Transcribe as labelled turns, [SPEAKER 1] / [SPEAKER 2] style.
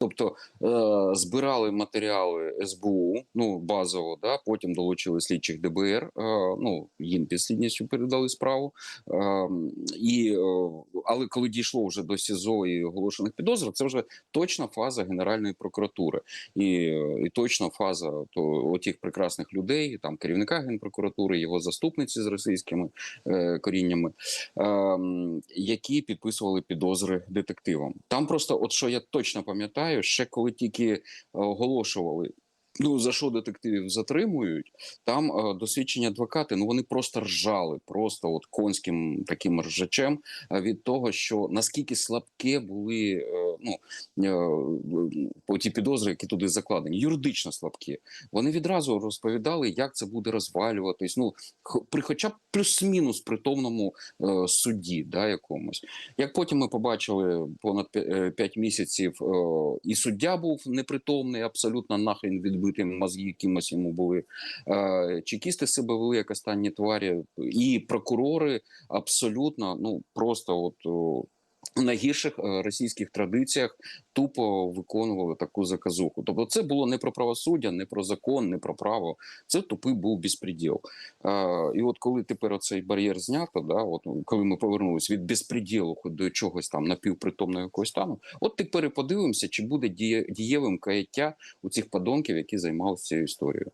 [SPEAKER 1] Тобто е, збирали матеріали СБУ, ну базово, да, потім долучили слідчих ДБР. Е, ну їм підслідністю передали справу. Е, і, але коли дійшло вже до СІЗО і оголошених підозр, це вже точна фаза Генеральної прокуратури і, і точна фаза то отих прекрасних людей, там керівника генпрокуратури, його заступниці з російськими коріннями, які підписували підозри детективам. Там просто, от що я точно пам'ятаю, ще коли тільки е, оголошували. Ну за що детективів затримують? Там е, досвідчені адвокати. Ну вони просто ржали, просто от конським таким ржачем е, від того, що наскільки слабке були е, ну е, ті підозри, які туди закладені, юридично слабкі. Вони відразу розповідали, як це буде розвалюватись. Ну при хоча б плюс-мінус притомному е, суді, да, якомусь. Як потім ми побачили понад 5 місяців, е, і суддя був непритомний, абсолютно нахрен відбитий мозги якимось йому були. Е, Чекісти себе вели як останні тварі, і прокурори абсолютно, ну просто от. Найгірших е, російських традиціях тупо виконували таку заказуху. Тобто, це було не про правосуддя, не про закон, не про право. Це тупий був безпреділ. Е, і от коли тепер оцей бар'єр знято, да, от коли ми повернулись від безпреділу до чогось там напівпритомного якогось стану, от тепер і подивимося, чи буде діє, дієвим каяття у цих подонків, які займалися цією історією.